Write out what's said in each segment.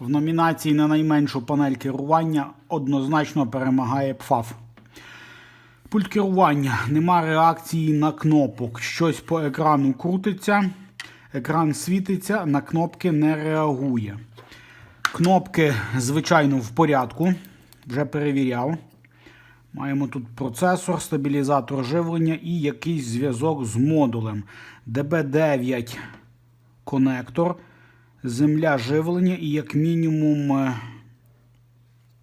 В номінації на найменшу панель керування однозначно перемагає ПФАФ. Пульт керування. Нема реакції на кнопок. Щось по екрану крутиться, екран світиться, на кнопки не реагує. Кнопки, звичайно, в порядку. Вже перевіряв. Маємо тут процесор, стабілізатор живлення і якийсь зв'язок з модулем. DB9 конектор, земля живлення і як мінімум е,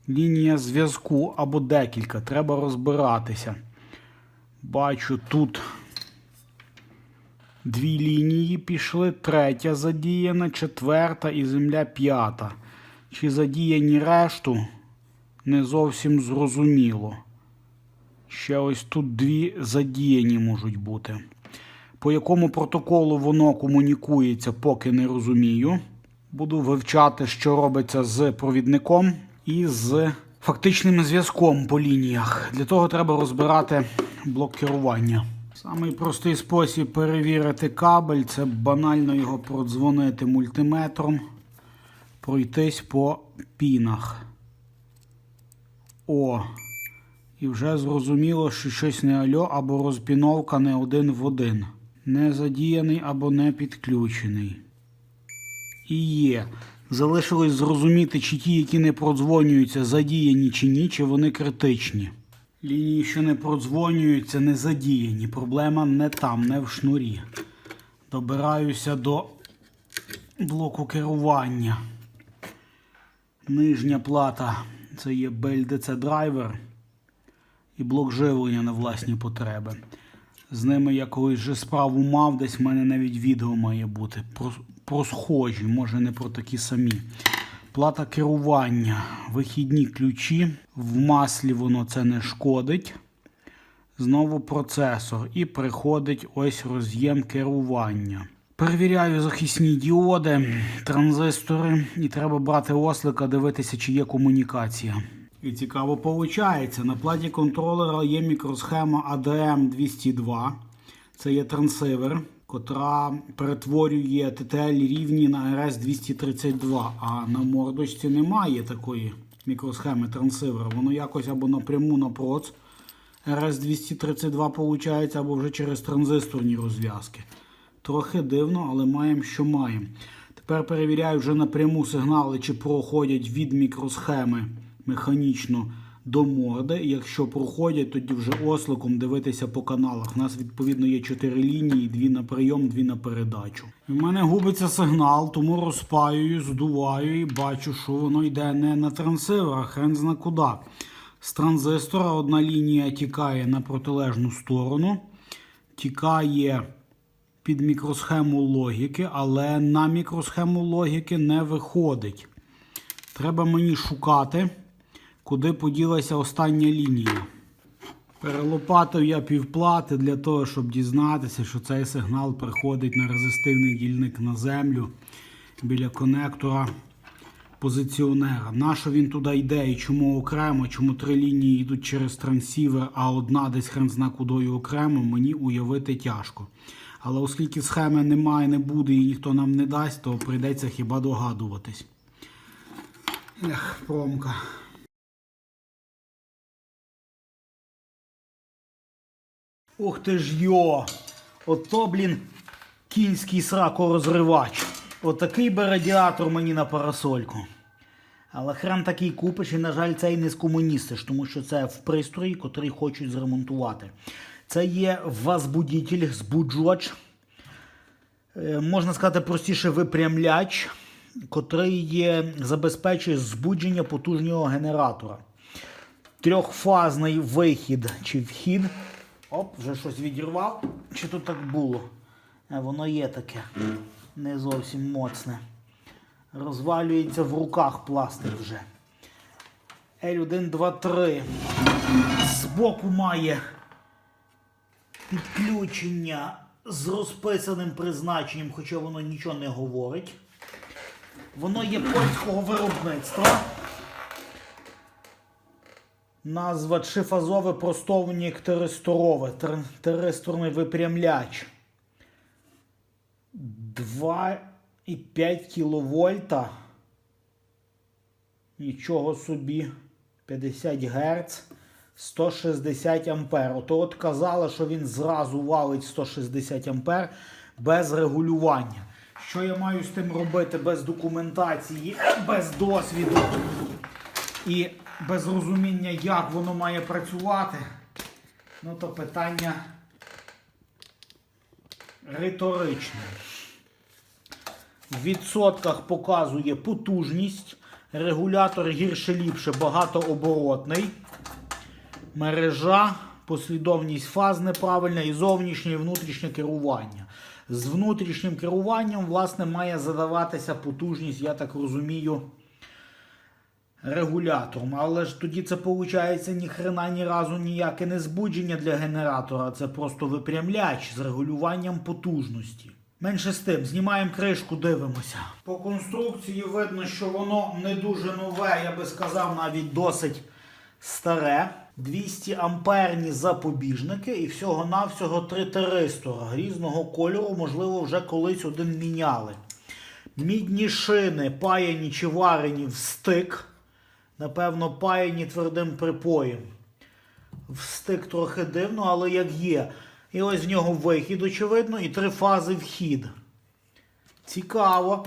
лінія зв'язку або декілька. Треба розбиратися. Бачу, тут дві лінії пішли, третя задіяна, четверта і земля п'ята. Чи задіяні решту, не зовсім зрозуміло. Ще ось тут дві задіяні можуть бути. По якому протоколу воно комунікується, поки не розумію. Буду вивчати, що робиться з провідником і з фактичним зв'язком по лініях. Для того треба розбирати блок керування. Самий простий спосіб перевірити кабель це банально його продзвонити мультиметром, пройтись по пінах. О, і вже зрозуміло, що щось не альо або розпіновка не один в один. Не задіяний або не підключений. І є. Залишилось зрозуміти, чи ті, які не продзвонюються, задіяні чи ні, чи вони критичні. Лінії, що не продзвонюються, не задіяні. Проблема не там, не в шнурі. Добираюся до блоку керування. Нижня плата це є BLDC драйвер і блок живлення на власні потреби. З ними я колись вже справу мав, десь в мене навіть відео має бути. Про, схожі, може не про такі самі. Плата керування, вихідні ключі. В маслі воно це не шкодить. Знову процесор. І приходить ось роз'єм керування. Перевіряю захисні діоди, транзистори, і треба брати ослика, дивитися, чи є комунікація. І цікаво виходить. На платі контролера є мікросхема ADM 202. Це є трансивер, котра перетворює TTL рівні на RS 232. А на мордочці немає такої мікросхеми трансивера. Воно якось або напряму на проц RS 232 виходить, або вже через транзисторні розв'язки. Трохи дивно, але маємо, що маємо. Тепер перевіряю вже напряму сигнали, чи проходять від мікросхеми механічно до морди. Якщо проходять, тоді вже осликом дивитися по каналах. У нас відповідно є 4 лінії, дві на прийом, дві на передачу. У мене губиться сигнал, тому розпаюю, здуваю і бачу, що воно йде не на трансивер, а хрен зна куди. З транзистора одна лінія тікає на протилежну сторону, тікає під мікросхему логіки, але на мікросхему логіки не виходить. Треба мені шукати, куди поділася остання лінія. Перелопатив я півплати для того, щоб дізнатися, що цей сигнал приходить на резистивний дільник на землю біля конектора позиціонера. Нащо він туди йде і чому окремо, чому три лінії йдуть через трансівер, а одна десь хрен зна кудою окремо, мені уявити тяжко. Але оскільки схеми немає, не буде і ніхто нам не дасть, то прийдеться хіба догадуватись. Ех, промка. Ух ти ж йо! Ото, блін, кінський сракорозривач. Отакий би радіатор мені на парасольку. Але хрен такий купиш, і, на жаль, цей не скомуністиш, тому що це в пристрої, котрий хочуть зремонтувати. Це є возбудитель, збуджувач. Е, Можна сказати простіше випрямляч, котрий забезпечує збудження потужнього генератора. Трьохфазний вихід чи вхід. Оп, вже щось відірвав. Чи тут так було? Е, Воно є таке. Не зовсім моцне. Розвалюється в руках пластик вже. L1, 2, 3. Збоку має підключення з розписаним призначенням, хоча воно нічого не говорить. Воно є польського виробництва. Назва трифазове простовник тиристорове. Тр- Тиристорний випрямляч. 2,5 кВт Нічого собі. 50 Гц, 160 ампер. Ото от казали, що він зразу валить 160 ампер без регулювання. Що я маю з тим робити без документації, без досвіду і без розуміння, як воно має працювати? Ну, то питання риторичне. В відсотках показує потужність. Регулятор гірше ліпше багатооборотний. Мережа, послідовність фаз неправильна і зовнішнє і внутрішнє керування. З внутрішнім керуванням, власне, має задаватися потужність, я так розумію, регулятором. Але ж тоді це виходить ні хрена ні разу ніяке не збудження для генератора, це просто випрямляч з регулюванням потужності. Менше з тим, знімаємо кришку, дивимося. По конструкції видно, що воно не дуже нове, я би сказав, навіть досить старе. 200 амперні запобіжники і всього-навсього три тиристора різного кольору, можливо, вже колись один міняли. Мідні шини, паяні чи варені в стик. Напевно, паяні твердим припоєм. В стик трохи дивно, але як є. І ось в нього вихід, очевидно, і три фази вхід. Цікаво.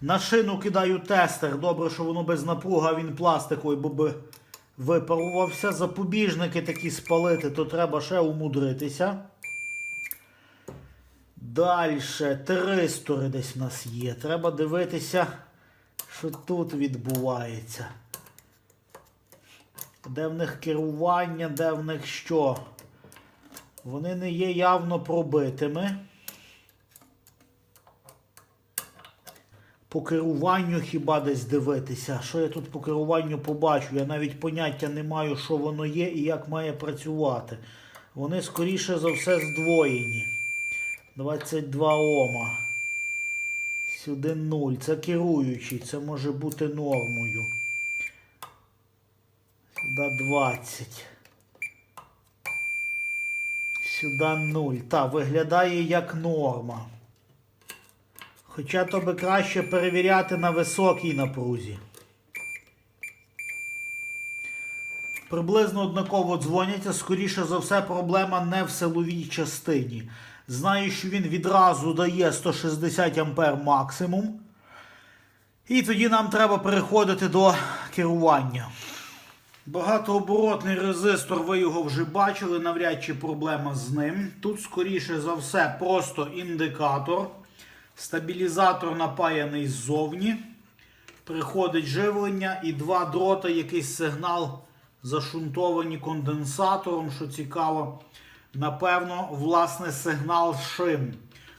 На шину кидаю тестер. Добре, що воно без напруги, а він пластиковий, бо би випарувався. Запобіжники такі спалити, то треба ще умудритися. Далі тиристори десь в нас є. Треба дивитися, що тут відбувається. Де в них керування, де в них що. Вони не є явно пробитими. По керуванню хіба десь дивитися. Що я тут по керуванню побачу? Я навіть поняття не маю, що воно є і як має працювати. Вони, скоріше за все, здвоєні. 22 Ома. Сюди 0. Це керуючий, це може бути нормою. Сюди 20. Сюди 0. Та, виглядає як норма. Хоча то би краще перевіряти на високій напрузі. Приблизно однаково дзвоняться, скоріше за все, проблема не в силовій частині. Знаю, що він відразу дає 160 ампер максимум. І тоді нам треба переходити до керування. Багатооборотний резистор, ви його вже бачили, навряд чи проблема з ним. Тут, скоріше за все, просто індикатор. Стабілізатор напаяний ззовні. Приходить живлення і два дрота, якийсь сигнал зашунтовані конденсатором, що цікаво. Напевно, власне, сигнал шин,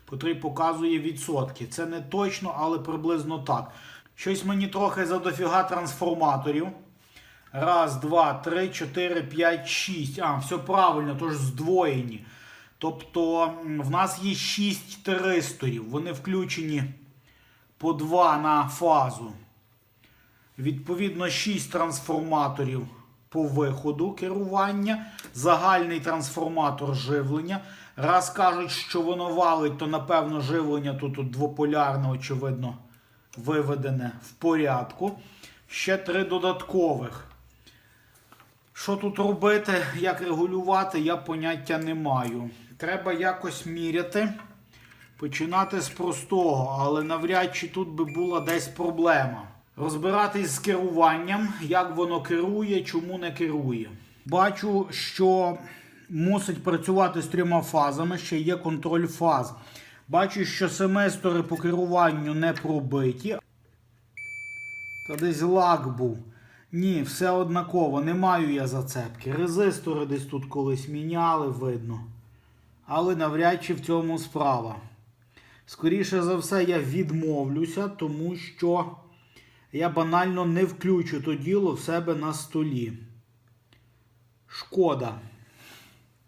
котрий показує відсотки. Це не точно, але приблизно так. Щось мені трохи задофіга трансформаторів. Раз, два, три, чотири, п'ять, шість. А, все правильно, тож здвоєні. Тобто в нас є 6 тиристорів. Вони включені по 2 на фазу. Відповідно, 6 трансформаторів по виходу керування. Загальний трансформатор живлення. Раз кажуть, що воно валить, то напевно живлення тут двополярне, очевидно, виведене в порядку. Ще три додаткових. Що тут робити, як регулювати, я поняття не маю. Треба якось міряти. Починати з простого, але навряд чи тут би була десь проблема. Розбиратись з керуванням, як воно керує, чому не керує. Бачу, що мусить працювати з трьома фазами, ще є контроль фаз. Бачу, що семестри по керуванню не пробиті. Та десь лак був. Ні, все однаково, не маю я зацепки. Резистори десь тут колись міняли, видно. Але навряд чи в цьому справа. Скоріше за все, я відмовлюся, тому що я банально не включу то діло в себе на столі. Шкода.